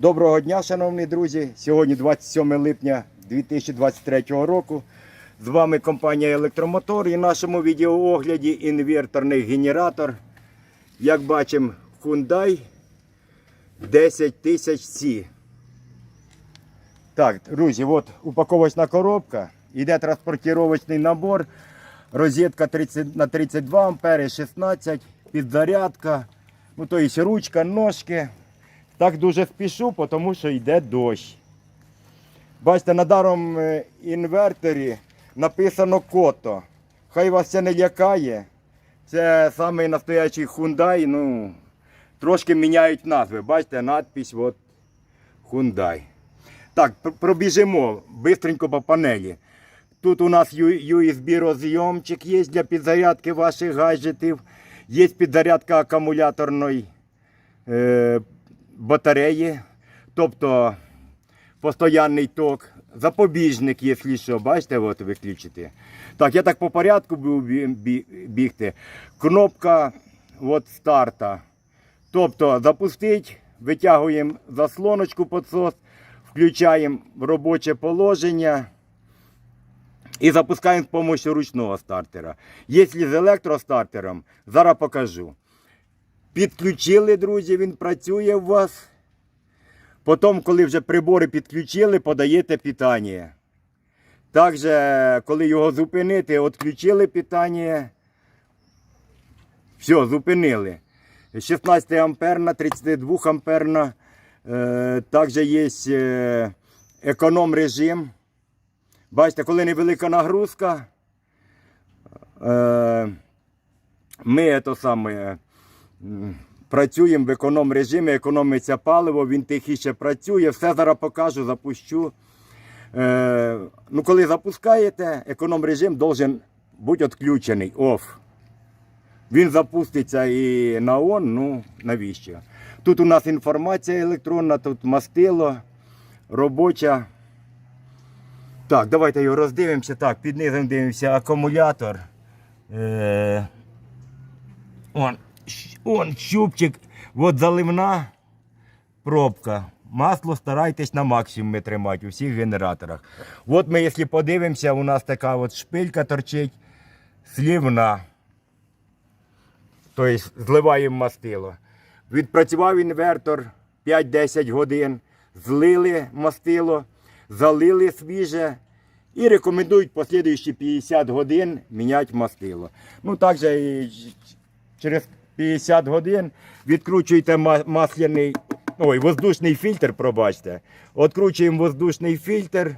Доброго дня, шановні друзі. Сьогодні 27 липня 2023 року. З вами компанія Електромотор і в нашому відеоогляді інверторний генератор. Як бачимо, Hyundai 10000 C. Так, друзі, от упаковочна коробка. Йде транспортировочний набор. Розетка 30 на 32 ампери, 16, підзарядка. Ну, то є ручка, ножки. Так дуже спішу, тому що йде дощ. Бачите, на даром е, інверторі написано кото. Хай вас це не лякає. Це самий настоящий Hyundai. Ну, трошки міняють назви. Бачите, надпись от Hyundai. Так, пробіжимо бистренько по панелі. Тут у нас USB розйомчик є для підзарядки ваших гаджетів. Є підзарядка акумуляторної е, батареї, тобто постоянний ток, запобіжник, якщо що, бачите, от виключити. Так, я так по порядку буду бі- бі- бігти. Кнопка от старта. Тобто запустить, витягуємо заслоночку підсос, включаємо робоче положення. І запускаємо з допомогою ручного стартера. Якщо з електростартером, зараз покажу. Підключили, друзі, він працює у вас. Потім, коли вже прибори підключили, подаєте питання. Також, коли його зупинити, відключили питання. Все, зупинили. 16 амперна, 32 амперна. Е, також є е, економ режим. Бачите, коли невелика нагрузка, е, ми то саме, працюємо в економ режимі, економиться паливо, він тихіше працює. Все зараз покажу, запущу. Е, ну, коли запускаєте, економ режим должен бути відключений, оф. Він запуститься і на он, ну навіщо? Тут у нас інформація електронна, тут мастило, робоча. Так, давайте його роздивимося. Так, під низом дивимося акумулятор. Е, он, он щупчик, от заливна пробка. Масло старайтесь на максимумі тримати у всіх генераторах. От ми, якщо подивимося, у нас така от шпилька торчить слівна. Тобто зливаємо мастило. Відпрацював інвертор 5-10 годин, злили мастило, залили свіже і рекомендують послідуючі 50 годин міняти мастило. Ну, також і через 50 годин відкручуєте масляний, ой, воздушний фільтр, пробачте. Откручуємо воздушний фільтр.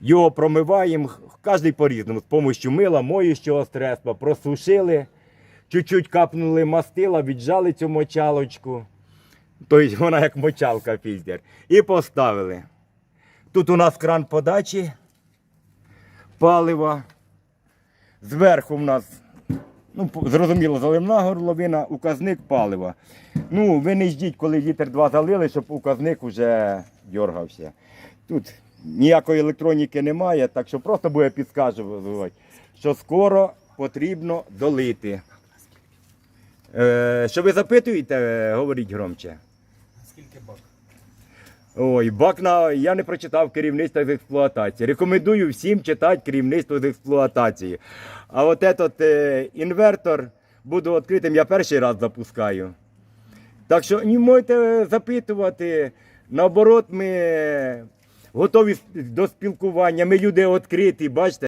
Його промиваємо, кожен по-різному, з допомогою мила, моющого средства, просушили, чуть-чуть капнули мастила, віджали цю мочалочку. Тобто вона як мочалка фільтр. І поставили. Тут у нас кран подачі палива. Зверху в нас, ну, зрозуміло, заливна горловина, указник палива. Ну, ви не ждіть, коли літр два залили, щоб указник вже дергався. Тут ніякої електроніки немає, так що просто буде підказувати, що скоро потрібно долити. Е, що ви запитуєте, е, говоріть громче. Скільки бак? Ой, бак я не прочитав керівництво з експлуатації. Рекомендую всім читати керівництво з експлуатації. А от этот е, інвертор буду відкритим, я перший раз запускаю. Так що не можете запитувати. Наоборот, ми готові до спілкування. Ми люди відкриті, бачите.